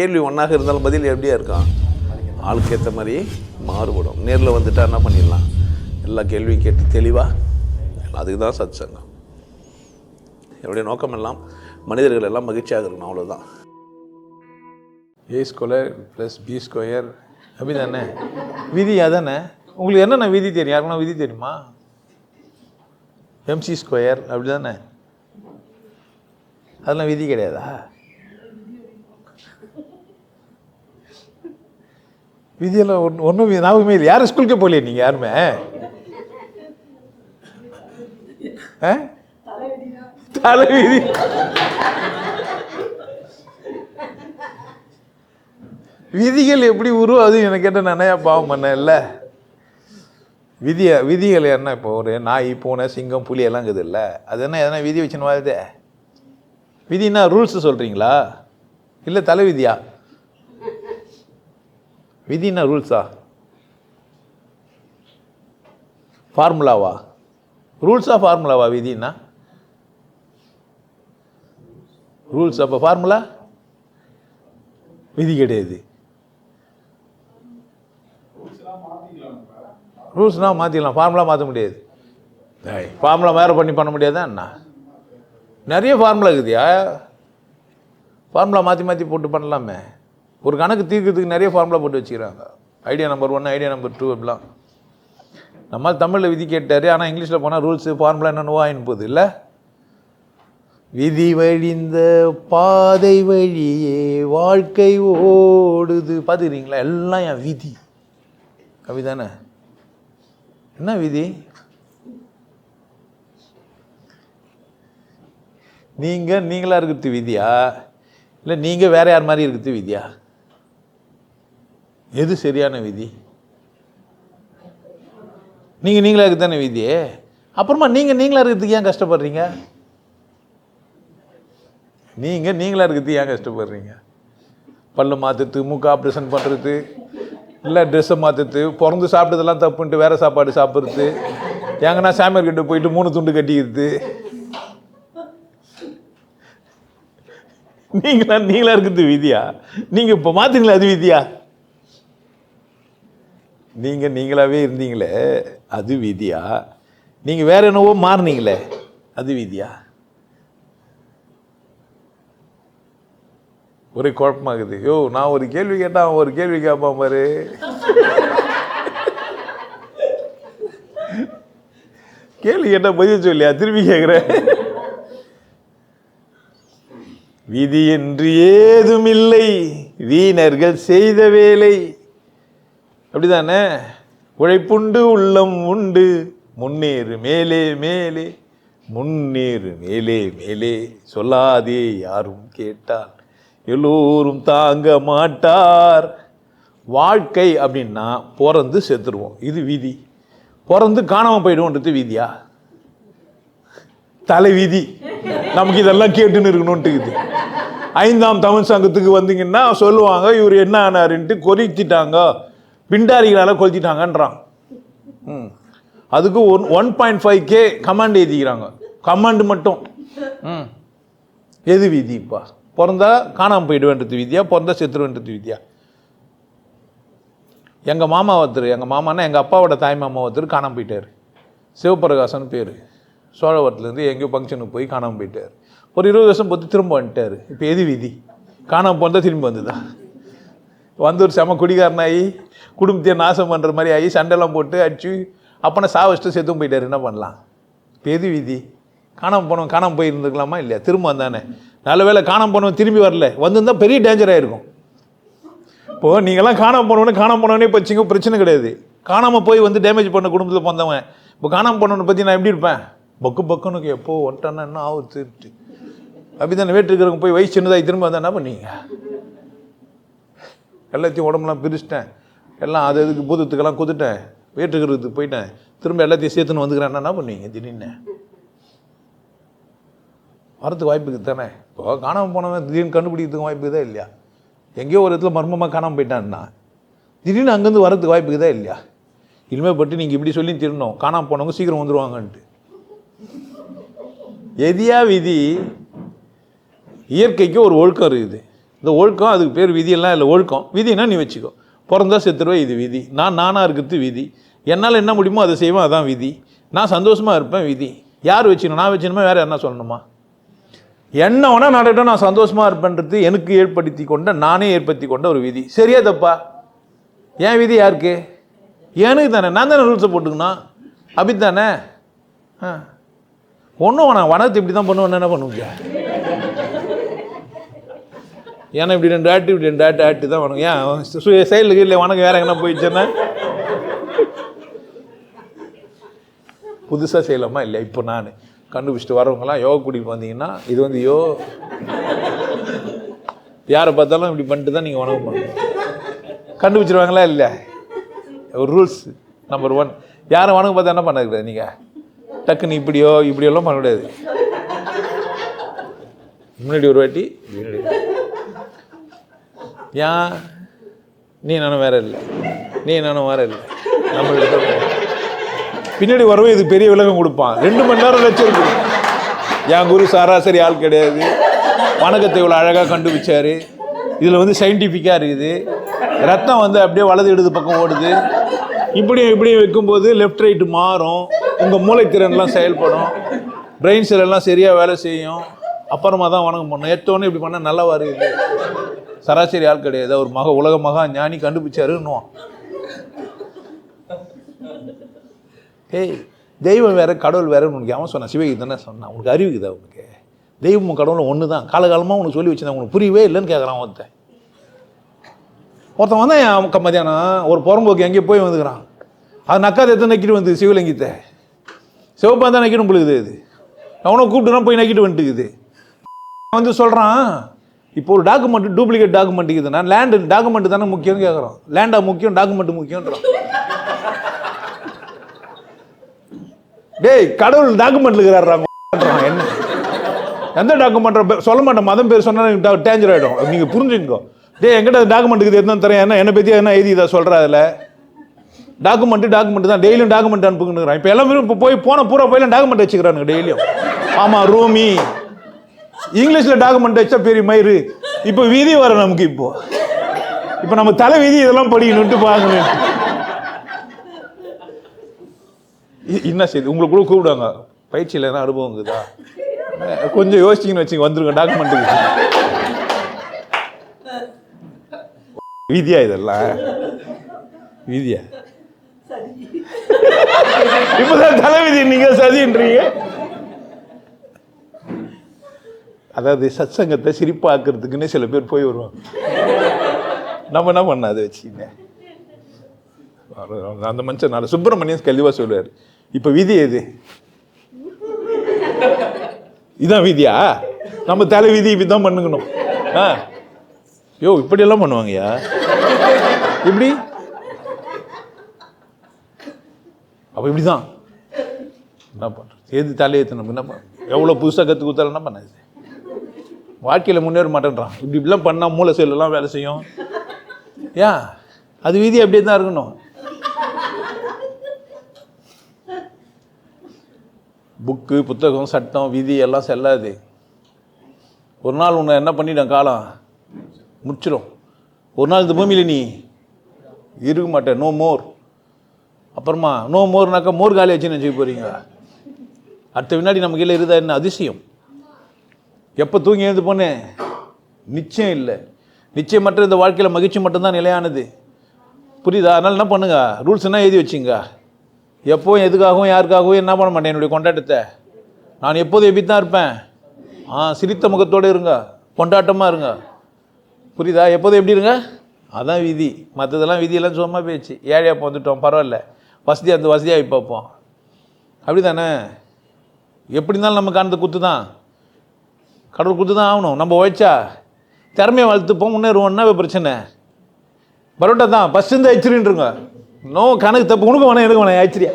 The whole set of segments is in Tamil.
கேள்வி ஒன்றாக இருந்தாலும் பதில் எப்படியா இருக்கும்? ஆளுக்கு ஏற்ற மாதிரி மாறுபடும். நேரில் வந்துட்டா என்ன பண்ணிடலாம்? எல்லா கேள்வியும் கேட்டு தெளிவாக அதுக்கு தான் சத் சங்கம் என்னுடைய நோக்கம் எல்லாம் மனிதர்கள் எல்லாம் மகிழ்ச்சியாக இருக்கணும் அவ்வளோதான் A square plus B square அப்படி தானே விதி அதானே? உங்களுக்கு என்னென்ன விதி தெரியும்? யாருக்குன்னா விதி தெரியுமா? எம்சி ஸ்கொயர் அப்படி தானே அதெல்லாம் விதி கிடையாதா? விதியெல்லாம் ஒன்று ஒன்றும் ஞாபகமே இல்லை யாரும் ஸ்கூலுக்கே போகலையே நீங்கள் யாருமே? ஆ? விதிகள் எப்படி உருவாது எனக்கு என்ன நினையா பாவம் பண்ண இல்லை விதியை விதிகள் என்ன இப்போ ஒரு நாய் பூனை சிங்கம் புலி எல்லாம் இருக்குது இல்லை? அது என்ன எதனா விதி வச்சுன்னு வருது விதினா ரூல்ஸ் சொல்கிறீங்களா இல்லை தலைவிதியா? விதினா ரூல்ஸா? ஃபார்முலாவா? ரூல்ஸா ஃபார்முலாவா விதினா? ரூல்ஸ் அப்போ ஃபார்முலா? விதி கிடையாது. ரூல்ஸ்னால் மாற்றிக்கலாம் ஃபார்முலா மாற்ற முடியாது. ஃபார்முலா வேறு பண்ணி பண்ண முடியாதா என்ன? நிறைய ஃபார்முலா இருக்குதுயா? ஃபார்முலா மாற்றி மாற்றி போட்டு பண்ணலாமே. ஒரு கணக்கு தீர்க்கிறதுக்கு நிறைய ஃபார்முலா போட்டு வச்சுக்கிறாங்க. Idea number one idea number two அப்படிலாம். நம்ம தமிழில் விதி கேட்டார் ஆனால் இங்கிலீஷில் போனால் ரூல்ஸு ஃபார்முலா என்னென்னவோ ஆயின் போகுது. இல்லை? விதி வழிந்த பாதை வழியே வாழ்க்கை ஓடுது. பார்த்துக்கிறீங்களா எல்லாம் என் விதி. கவிதானே என்ன விதி? நீங்கள் நீங்களாக இருக்கிறது விதியா? இல்லை நீங்கள் வேறு யார் மாதிரி இருக்கிறது விதியா? எது சரியான விதி? நீங்கள் நீங்களா இருக்க தானே விதி? அப்புறமா நீங்கள் நீங்களாக இருக்கிறதுக்கு ஏன் கஷ்டப்படுறீங்க? நீங்கள் நீங்களாக இருக்கிறதுக்கு ஏன் கஷ்டப்படுறீங்க? பல்லு மாற்றுறது மூக்கு ஆப்ரேஷன் பண்ணுறது இல்லை ட்ரெஸ்ஸை மாற்றுறது பிறந்து சாப்பிட்டதெல்லாம் தப்புன்ட்டு வேறு சாப்பாடு சாப்பிட்றது எங்கன்னா சாமியார் கிட்ட போயிட்டு மூணு துண்டு கட்டிக்கிறது. நீங்களா நீங்களா இருக்கிறது விதியா? நீங்கள் இப்போ மாற்றுங்களா அது விதியா? நீங்கள் நீங்களாகவே இருந்தீங்களே அது விதியா? நீங்கள் வேற என்னவோ மாறுனீங்களே அது விதியா? ஒரே குழப்பமாகுது. யோ நான் ஒரு கேள்வி கேட்டால் அவன் ஒரு கேள்வி கேட்பான் பாரு. கேள்வி கேட்டால் பதில் சொல்லியா? திரும்பி கேட்குறேன் விதி என்று ஏதும் இல்லை வீணர்கள் செய்த வேலை. அப்படிதானே? உழைப்புண்டு உள்ளம் உண்டு. முன்னேறு மேலே மேலே. முன்னேறு மேலே மேலே. சொல்லாதே யாரும் கேட்டால். எல்லோரும் தாங்க மாட்டார். வாழ்க்கை அப்படின்னா பிறந்து செத்துருவோம். இது விதி. பிறந்து காணாமல் போயிடுவோன்றது விதியா? தலை விதி. நமக்கு இதெல்லாம் கேட்டுன்னு இருக்கணும்ட்டு ஐந்தாம் தமிழ் சங்கத்துக்கு வந்தீங்கன்னா சொல்லுவாங்க இவர் என்ன ஆனாருன்ட்டு கொறித்திட்டாங்க பிண்டாரிகளால் கொளுத்திட்டாங்கன்றான். ம். அதுக்கு one one point five K command எழுதிக்கிறாங்க. Command மட்டும். ம். எது விதிப்பா? பிறந்தா காணாமல் போயிடுவேன்றது விதியா? பிறந்தா செத்துருவேன்றது விதியா? எங்கள் மாமா ஒருத்தர் எங்கள் மாமானா எங்கள் அப்பாவோட தாய் மாமா ஒருத்தர் காணாமல் போயிட்டார். சிவபிரகாசன் பேர். சோழவரத்துலேருந்து எங்கேயோ ஃபங்க்ஷனுக்கு போய் காணாமல் போயிட்டார். ஒரு இருபது வருஷம் பொறுத்து திரும்ப வந்துட்டார். இப்போ எது விதி? காணாமல் போனால் திரும்பி வந்துதான் வந்து ஒரு செம குடிகாரனாகி குடும்பத்தையே நாசம் பண்ணுற மாதிரி ஆகி சண்டைலாம் போட்டு அடிச்சு அப்பனை சாவச்சிட்டு செத்தும் போயிட்டார். என்ன பண்ணலாம்? இப்போ விதி. காணாமல் போனவன் காணாமல் போயிருந்துருக்கலாமா இல்லையா? திரும்ப வந்தானே நல்ல வேளை காணாமல் போனவன் திரும்பி வரல. வந்திருந்தால் பெரிய டேஞ்சர் ஆகிருக்கும் இப்போது நீங்களாம் காணாமல் போனவனே காணாமல் போனவனே பச்சிங்க பிரச்சனை கிடையாது. காணாமல் போய் வந்து டேமேஜ் பண்ண குடும்பத்தில் பிறந்தவன். இப்போ காணாமல் போனவனை பற்றி நான் எப்படி இருப்பேன்? பக்கு பக்குனுக்கு எப்போ ஒன்ட்டானா என்ன ஆகுது அப்படி தானே வேட்டுருக்கிறவங்க போய் வயசு சின்னதாக திரும்ப வந்தால் என்ன பண்ணீங்க எல்லாத்தையும் உடம்புலாம் பிரிச்சிட்டேன். எல்லாம் அது அதுக்கு பூதத்துக்கெல்லாம் குத்துட்டேன். வேற்றுக்கிறதுக்கு போயிட்டேன். திரும்ப எல்லாத்தையும் சேர்த்துன்னு வந்துக்கிறேன். என்ன பண்ணுவீங்க? திடீர்னு. வரத்துக்கு வாய்ப்புக்கு தானே? இப்போ காணாமல் போனவன் திடீர்னு கண்டுபிடிக்கிறதுக்கு வாய்ப்பு இல்லையா? எங்கேயோ ஒரு இடத்துல மர்மமாக காணாமல் போயிட்டான்னா திடீர்னு அங்கேருந்து வரதுக்கு வாய்ப்புக்கு தான் இல்லையா? இனிமேல் பட்டு நீங்கள் இப்படி சொல்லி திருணும். காணாமல் போனவங்க சீக்கிரம் வந்துடுவாங்கன்ட்டு எதியா விதி இயற்கைக்கு ஒரு ஒழுக்கம் இருக்குது. இந்த ஒழுக்கம் அதுக்கு பேர் விதியெல்லாம் இல்லை. ஒழுக்கம். விதினா நீ வச்சுக்கோ. பிறந்தா செத்துருவேன் இது விதி. நான் நானாக இருக்கிறது விதி. என்னால் என்ன முடியுமோ அதை செய்வேன் அதான் விதி. நான் சந்தோஷமாக இருப்பேன் விதி. யார் வச்சுக்கணும்? நான் வச்சுக்கணுமா? வேறு என்ன சொல்லணுமா? என்ன வேணால் நடக்கட்டும் நான் சந்தோஷமாக இருப்பேன்றது எனக்கு ஏற்படுத்தி கொண்ட நானே ஏற்படுத்தி கொண்ட ஒரு விதி. சரியா தப்பா? என் விதி யாருக்கு? எனக்கு தானே. நான் தானே ரூல்ஸை போட்டுக்கணும். அப்படி தானே ஆ. ஒன்றும் வேணாம். வனத்தை இப்படி தான் பண்ணுவேன் என்ன பண்ணுவீங்க ஏன்னா இப்படி ரெண்டு ஆட்டு இப்படி ரெண்டு ஆட்டு ஆட்டு தான் வணக்கம் ஏன் சு- செயலுக்கு இல்லை வணக்கம் வேற எங்கன்னா போயிடுச்சேன்னா புதுசாக செய்யலாமா? இல்லை இப்போ நான். கண்டுபிடிச்சிட்டு வரவங்களாம் யோகா கூட்டிகிட்டு வந்தீங்கன்னா இது வந்து யோ யாரை பார்த்தாலும் இப்படி பண்ணிட்டு தான் நீங்கள் வணக்கம் பண்ணணும். கண்டுபிடிச்சிருவாங்களா இல்லை ஒரு ரூல்ஸ் நம்பர் ஒன் யாரை வணக்கம் பார்த்தா என்ன பண்ணக்கூடாது நீங்கள் டக்குன்னு இப்படியோ இப்படியெல்லாம் பண்ணக்கூடாது முன்னாடி ஒரு வாட்டி ஒரு வாட்டி. ஏன் நீ நானும் வேற இல்லை. நீ நானும் வேற இல்லை. நம்ம பின்னாடி வரவே இது பெரிய விலகம் கொடுப்பான். ரெண்டு மணி நேரம் வச்சிருக்கு என் குரு சராசரி ஆள் கிடையாது. வணக்கத்தை இவ்வளோ அழகாக கண்டுபிடிச்சார். இதில் வந்து சயின்டிஃபிக்காக இருக்குது. ரத்தம் வந்து அப்படியே வலது இடது பக்கம் ஓடுது. இப்படியும் இப்படியும் வைக்கும்போது லெஃப்ட் ரைட்டு மாறும். உங்கள் மூளைத்திறன்லாம் செயல்படும். பிரெயின் செல் எல்லாம் சரியாக வேலை செய்யும். அப்புறமா தான் வணக்கம் பண்ணணும். எத்தோன்னே இப்படி பண்ணால் நல்லா வருது சராசரி ஆள் கிடையாது. அவர் மக உலக மகா ஞானி கண்டுபிடிச்சாருன்னுவான் ஏய் தெய்வம் வேற கடவுள் வேற உனக்கு அவன் சொன்னான். சிவகி தானே சொன்னான். உனக்கு அறிவிக்குதா உனக்கு? தெய்வமும் கடவுளும் ஒன்று தான் காலகாலமாக உனக்கு சொல்லி வச்சிருந்தேன் உனக்கு புரியவே இல்லைன்னு கேட்குறான் ஒருத்தன். ஒருத்தன் வந்தான் என் மத்தியானம். ஒரு புறம்போக்கு எங்கேயோ போய் வந்துக்கிறான். அது நக்காத எத்தனை நக்கிட்டு வந்து? சிவலிங்கத்தை. சிவப்பா தான் நக்கிட்டு உங்களுக்கு இது. அவனை கூப்பிட்டுனா போய் நக்கிட்டு வந்துட்டுக்குது. அவன் வந்து சொல்கிறான் இப்போ ஒரு டாக்குமெண்ட் டூப்ளிகேட் டாக்குமெண்ட் இருக்குதுன்னா லேண்டு டாக்குமெண்ட் தானே முக்கியம்னு கேட்குறோம் லேண்டா முக்கியம் டாக்குமெண்ட் முக்கியன்றோம் டேய் கடவுள் டாக்குமெண்ட் இருக்கிறாரு என்ன? எந்த டாக்குமெண்ட் சொல்ல மாட்டேன். மதம் பேர் சொன்னா டேஞ்சர் ஆகிடும் நீங்கள் புரிஞ்சுக்கோ. டேய் எங்கிட்ட டாக்குமெண்ட் இருக்குது எதுவும் தரேன். என்ன என்னை பற்றி என்ன எழுதி இதை சொல்கிற அதில்? டாக்குமெண்ட் டாக்குமெண்ட் தான். டெய்லியும் டாக்குமெண்ட் அனுப்புங்கிறான் இப்போ எல்லாமே இப்போ போய் போன பூரா போய் டாக்குமெண்ட் வச்சுக்கிறானுங்க டெய்லியும். ஆமாம் ரூமி. இங்கிலீஷில் டாக்குமெண்ட் வச்சா பெரிய மயிறு. இப்போ விதி வர நமக்கு இப்போ. இப்போ நம்ம தலை விதி இதெல்லாம் படிக்கணுன்ட்டு பார்க்கணும். என்ன செய்யுது உங்களுக்கு கூட கூப்பிடுவாங்க. பயிற்சியில் என்ன அனுபவம் இருக்குதா? கொஞ்சம் யோசிச்சிங்கன்னு வச்சுங்க வந்துருங்க டாக்குமெண்ட்டுக்கு விதியா இதெல்லாம் விதியா? இப்பதான் தலைவிதி நீங்க சதின்றீங்க. அதாவது சத்சங்கத்தை சிரிப்பாக்குறதுக்குன்னு சில பேர் போய் வருவாங்க. நம்ம என்ன பண்ண அதை வச்சுக்கிங்க அந்த மனுஷன் நல்ல சுப்பிரமணியன் தெளிவாக சொல்லுவார். இப்போ விதி எது? இதான் விதியா? நம்ம தலை விதி இப்படி தான் பண்ணுக்கணும். ஆ? யோ இப்படியெல்லாம் பண்ணுவாங்கய்யா? இப்படி அப்போ இப்படி தான் என்ன பண்ணுறது எது தலையெத்து நமக்கு என்ன பண்ண எவ்வளோ புதுசாக கற்றுக் கொடுத்தாலும் என்ன பண்ணாது வாழ்க்கையில் முன்னேற மாட்டேன்றான். இப்படி இப்படிலாம் பண்ணால் மூளை செல்லெல்லாம் வேலை செய்யும். ஏன் அது விதி அப்படியே தான் இருக்கணும். புக்கு புத்தகம் சட்டம் விதி எல்லாம் செல்லாது. ஒரு நாள் உன்னை என்ன பண்ணிட்டேன் காலம்? முடிச்சிடும் ஒரு நாள் இந்த பூமியில் நீ இருக்க மாட்டேன் நோ மோர் அப்புறமா நோ மோர்னாக்கா மோர் காலி வச்சுன்னு வச்சுக்க போகிறீங்க அடுத்த வினாடி நம்ம இல்லை இருந்தா என்ன அதிசயம்? எப்போ தூங்கி எழுந்து போனேன் நிச்சயம் இல்லை. நிச்சயமற்ற இந்த வாழ்க்கையில் மகிழ்ச்சி மட்டும்தான் நிலையானது. புரியுதா? அதனால் என்ன பண்ணுங்க? ரூல்ஸ் என்ன எழுதி வச்சுங்க. எப்போவும் எதுக்காகவும் யாருக்காகவும் என்ன பண்ண மாட்டேன்? என்னுடைய கொண்டாட்டத்தை. நான் எப்போதும் எப்படி தான் இருப்பேன்? ஆ சிரித்த முகத்தோடு இருங்க. கொண்டாட்டமாக இருங்க. புரியுதா? எப்போதும் எப்படி இருங்க? அதான் விதி. மற்றதெல்லாம் விதியெல்லாம் சும்மா போயிடுச்சு ஏழையாக போந்துட்டோம் பரவாயில்ல. வசதியாக இருந்து வசதியாக பார்ப்போம் அப்படி தானே எப்படி இருந்தாலும் நமக்கு அந்த குத்து தான் கடவுள் கொடுத்து தான் ஆகணும். நம்ம உழைச்சா திறமையை வளர்த்துப்போம் முன்னேறுவோம்னா பிரச்சனை? பரோட்டா தான் ஃபஸ்ட்டு இருந்து எச்சிரின்றுங்க நோ கணக்கு தப்பு. உனக்கு வேணாம் எனக்கு வேணாம் எச்சிரியா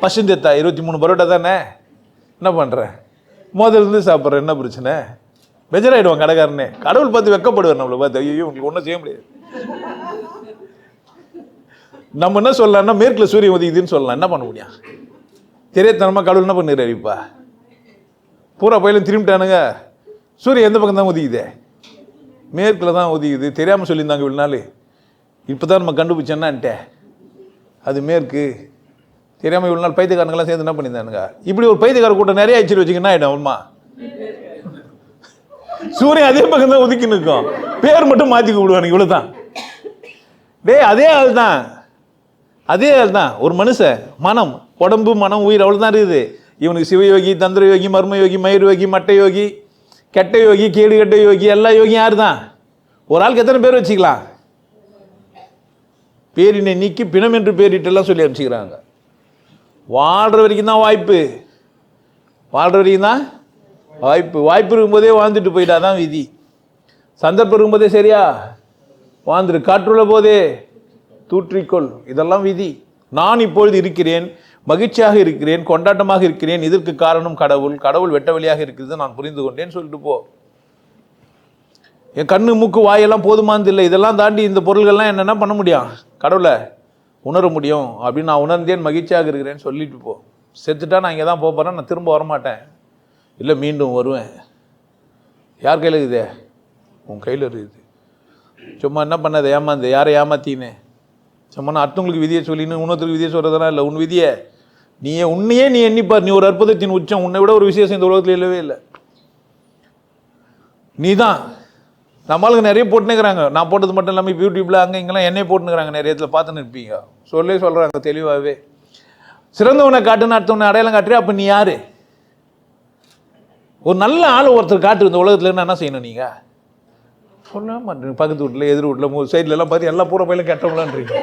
ஃபஸ்ட்டு இருந்து எத்தா இருபத்தி மூணு பரோட்டா தானே? என்ன பண்ணுறேன் முதல்ல இருந்து சாப்பிட்றேன் என்ன பிரச்சனை? பெஜராயிடுவான் கடைக்காரனே. கடவுள் பார்த்து வெக்கப்படுவார் நம்மளை பார்த்து. ஐயோ உங்களுக்கு ஒன்றும் செய்ய முடியாது. நம்ம என்ன சொல்லலாம்னா மேற்கில் சூரியன் உதிக்குதுன்னு சொல்லலாம். என்ன பண்ண முடியும்? தெரியாதனமாக கடவுள் என்ன பண்ணிடுறாரு இப்போ? பூரா பயிலும் திரும்பிட்டானுங்க. சூரியன் எந்த பக்கம் தான் உதிக்குதே? மேற்கில் தான் ஒதுக்குது தெரியாமல் சொல்லியிருந்தாங்க இவ்வளோ நாள். இப்போ தான் நம்ம கண்டுபிடிச்சேன்னான்ட்டே அது மேற்கு. தெரியாமல் இவ்வளோ நாள் பைத்தியக்காரங்களாம் சேர்ந்து என்ன பண்ணியிருந்தானுங்க? இப்படி ஒரு பைத்தியக்கார கூட்டம் நிறைய ஆயிடுச்சு வச்சுக்கன்னா ஆகிடும் உண்மா சூரியன் அதே பக்கம் தான் ஒதுக்கி நிற்கும் பேர் மட்டும் மாற்றி கூப்பிடுவானுங்க. இவ்வளோ தான் டேய் அதே ஆள் தான் அதே ஆள் தான் ஒரு மனுஷன். மனம். உடம்பு மனம் உயிர் அவ்வளோ தான் இருக்குது. இவனுக்கு சிவயோகி தந்திர யோகி மர்ம யோகி மயிர் யோகி மட்டை யோகி கெட்ட யோகி கேடு கெட்ட யோகி எல்லா யோகியும் யார் தான் ஒரு ஆளுக்கு எத்தனை பேர் வச்சுக்கலாம்? பேரினை நீக்கி பிணம் என்று பேரிட்டெல்லாம் சொல்லி அனுப்பிச்சிக்கிறாங்க. வாழ்கிற வரைக்கும் தான் வாய்ப்பு. வாழ்கிற வரைக்கும் தான் வாய்ப்பு. வாய்ப்பு இருக்கும்போதே வாழ்ந்துட்டு போயிட்டாதான் விதி. சந்தர்ப்பம் இருக்கும்போதே சரியா? வாழ்ந்துரு. காற்றுள்ள போதே தூற்றிக்கொள். இதெல்லாம் விதி. நான் இப்பொழுது இருக்கிறேன். மகிழ்ச்சியாக இருக்கிறேன் கொண்டாட்டமாக இருக்கிறேன் இதற்கு காரணம் கடவுள் கடவுள் வெட்ட வழியாக இருக்கிறது நான் புரிந்து கொண்டேன்னு சொல்லிட்டு போ. என் கண்ணு மூக்கு வாயெல்லாம் போதுமானது இல்லை. இதெல்லாம் தாண்டி இந்த பொருள்கள்லாம் என்னென்ன பண்ண முடியும்? கடவுளை உணர முடியும். அப்படின்னு நான் உணர்ந்தேன் மகிழ்ச்சியாக இருக்கிறேன்னு சொல்லிட்டு போ. செத்துட்டா நான் இங்கே தான் போகிறேன் நான் திரும்ப வரமாட்டேன். இல்லை மீண்டும் வருவேன். யார் கையில் இருக்குதே? உன் கையில் இருக்குது. சும்மா என்ன பண்ணாத ஏமாந்து யாரை ஏமாத்தின்னு? சும்மா நான் அடுத்தவங்களுக்கு விதியை சொல்லின்னு இன்னொருத்தருக்கு விதியை சொல்கிறதுனா இல்லை. உன் விதியை நீ உன்னையே நீ எண்ணிப்பார். நீ ஒரு அற்புதத்தின் உச்சம். உன்னை விட ஒரு விசேஷம் இந்த உலகத்தில் இல்லவே இல்லை. நீ தான் நம்மளுக்கு நிறைய போட்டுனுக்கிறாங்க. நான் போட்டது மட்டும் இல்லாமல் யூடியூப்பில் அங்கே இங்கெல்லாம் என்னை போட்டுனுக்கிறாங்க. நிறைய இடத்துல பார்த்துன்னு இருப்பீங்க. சொல்லே சொல்கிறாங்க தெளிவாகவே சிறந்தவனை காட்டுன்னு அடுத்தவனை அடையாளம் காட்டுறியா? அப்போ நீ யார்? ஒரு நல்ல ஆள் ஒருத்தர் காட்டு இந்த உலகத்தில் என்ன செய்யணும் நீங்கள் சொல்ல மாட்டேங்க பக்கத்து வீட்டில் எதிர் வீட்டில் சைடில் எல்லாம் பார்த்து எல்லா பூரா பயிலும் கெட்டவங்களான்றீங்க.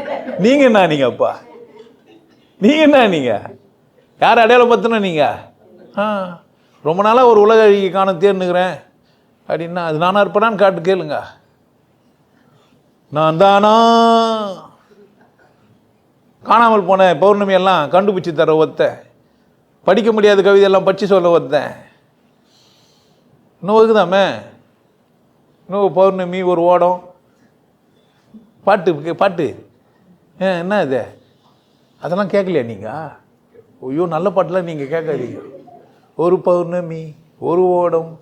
நீங்கள் என்ன நீங்கள் அப்பா? நீங்கள் என்ன நீங்கள் யார் அடையாளம் பார்த்துனா நீங்கள் ஆ ரொம்ப நாளாக ஒரு உலக அழகி காண தேர்னுக்கிறேன் அப்படின்னா அது நானாக இருப்பேனான்னு காட்டு கேளுங்க. நான் தானா? காணாமல் போன பௌர்ணமி எல்லாம் கண்டுபிடிச்சி தர ஒத்தேன் படிக்க முடியாத கவிதையெல்லாம் படித்து சொல்ல ஒத்தேன் இன்னும் இருக்குதாமே இன்னும் பௌர்ணமி ஒரு ஓடம். பாட்டு கே- பாட்டு. ஏ என்ன இது? அதெல்லாம் கேட்கலையா நீங்கள் ஐயோ நல்ல பாட்டெலாம் நீங்கள் கேட்காதீங்க. ஒரு பௌர்ணமி ஒரு ஓடம்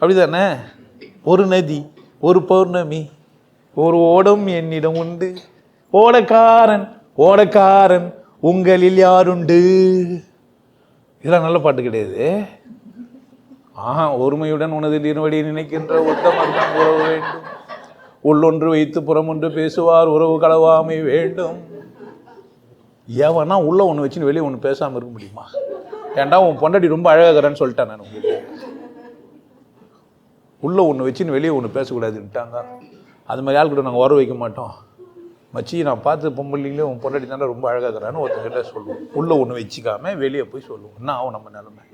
அப்படிதானே? ஒரு நதி ஒரு பௌர்ணமி ஒரு ஓடம் என்னிடம் உண்டு. ஓடக்காரன் ஓடக்காரன் உங்களில் யாருண்டு? இதெல்லாம் நல்ல பாட்டு கிடையாது. ஆஹா ஒருமையுடன் உனது இருவடி நினைக்கின்ற ஒத்தமர் உறவு வேண்டும். உள்ளொன்று வைத்து புறமொன்று பேசுவார் உறவு களவாமை வேண்டும். எவனா உள்ள ஒன்று வச்சுன்னு வெளியே ஒன்று பேசாமல் இருக்க முடியுமா? ஏன்டா உன் பொண்டாட்டி ரொம்ப அழகாகிறேன்னு சொல்லிட்டேன் நான் உங்களுக்கு உள்ள ஒன்று வச்சுன்னு வெளியே ஒன்று பேசக்கூடாதுன்ட்டாங்க. அது மாதிரி ஆள் கூட நாங்கள் உரம் வைக்க மாட்டோம். மச்சி நான் பார்த்து பொம்பளைங்களே உன் பொண்டாட்டி தானே ரொம்ப அழகாகிறான்னு ஒருத்தங்கிட்ட சொல்லுவோம். உள்ள ஒன்று வச்சுக்காம வெளியே போய் சொல்லுவோம். என்ன ஆகும் நம்ம நிலமை?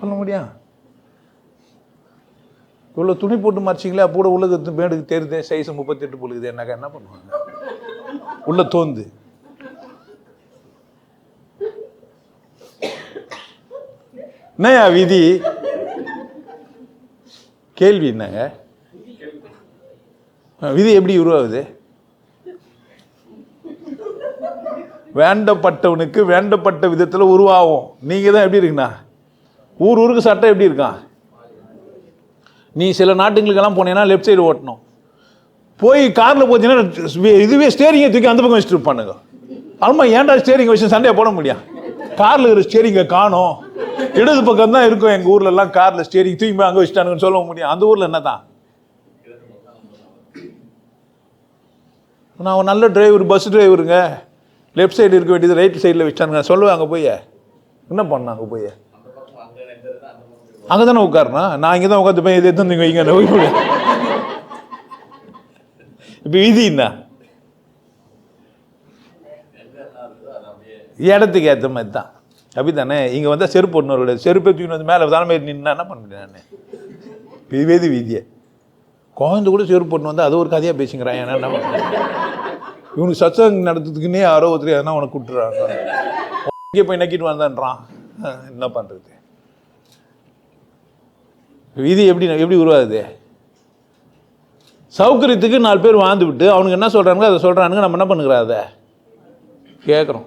சொல்ல முடியும் இவ்வளோ துணி போட்டு மறைச்சிங்களே அப்போ கூட உலகத்து மேடுக்கு தெரியுது சைஸ் முப்பத்தெட்டு பொழுது என்னக்கா என்ன பண்ணுவாங்க? உள்ள தோந்து. என்னய்யா விதி? கேள்வி என்னங்க விதி எப்படி உருவாகுது? வேண்டப்பட்டவனுக்கு வேண்டப்பட்ட விதத்தில் உருவாகும். நீங்கள் தான் எப்படி இருக்குண்ணா ஊர் ஊருக்கு சட்டம் எப்படி இருக்கான் நீ சில நாட்டுங்களுக்கெல்லாம் போனீங்கன்னா லெஃப்ட் சைடு ஓட்டணும். போய் காரில் போச்சுன்னா இதுவே ஸ்டேரிங்கை தூக்கி அந்த பக்கம் வச்சுட்டு இருப்பானுங்க. ஆமாம் ஏன்டா ஸ்டேரிங் வச்சு சண்டையை போட முடியும்? காரில் இருக்கிற ஸ்டேரிங்கை காணும். இடது பக்கம் தான் இருக்கும் எங்கள் ஊர்ல எல்லாம் காரில் ஸ்டேரிங் தூக்கி போய் அங்கே வச்சுட்டானுங்கன்னு சொல்ல முடியும். அந்த ஊரில் என்ன தான் நான் ஒரு நல்ல டிரைவர் பஸ் டிரைவருங்க லெஃப்ட் சைடு இருக்க வேண்டியது ரைட் சைடில் விசிட்டானுங்க சொல்லுவேன் அங்கே போய். என்ன பண்ணாங்க போய்? அங்கே தானே உட்காருனா நான் இங்கே தான் உட்காந்து போய் இதை எடுத்து வந்து வைங்க இப்போ விதி என்ன? இடத்துக்கு ஏற்ற மாதிரி தான். அப்படி தானே? இங்கே வந்தால் செருப்பு ஒன்று செருப்பை தூக்கின்னு வந்து மேலே தலைமை நின்னா என்ன பண்ண முடியும் நான்? வீதியை விதியை. குழந்தை கூட செருப்பு ஒன்று வந்தால் அது ஒரு கதையாக பேசிக்கிறான். ஏன்னா என்ன பண்றது? இவனுக்கு சச்சங்க நடத்துறதுக்குன்னே யாரோ ஒருத்தர் எதனா உனக்கு கூட்டுறாங்க இங்கே போய் நக்கிட்டு வந்தான்றான். என்ன பண்ணுறது வீதி எப்படி எப்படி உருவாகுது? சௌகரியத்துக்கு நாலு பேர் வாழ்ந்து விட்டு அவனுக்கு என்ன சொல்கிறானுங்க அதை சொல்கிறானுங்க நம்ம என்ன பண்ணுகிறோம் அதை? கேட்குறோம்.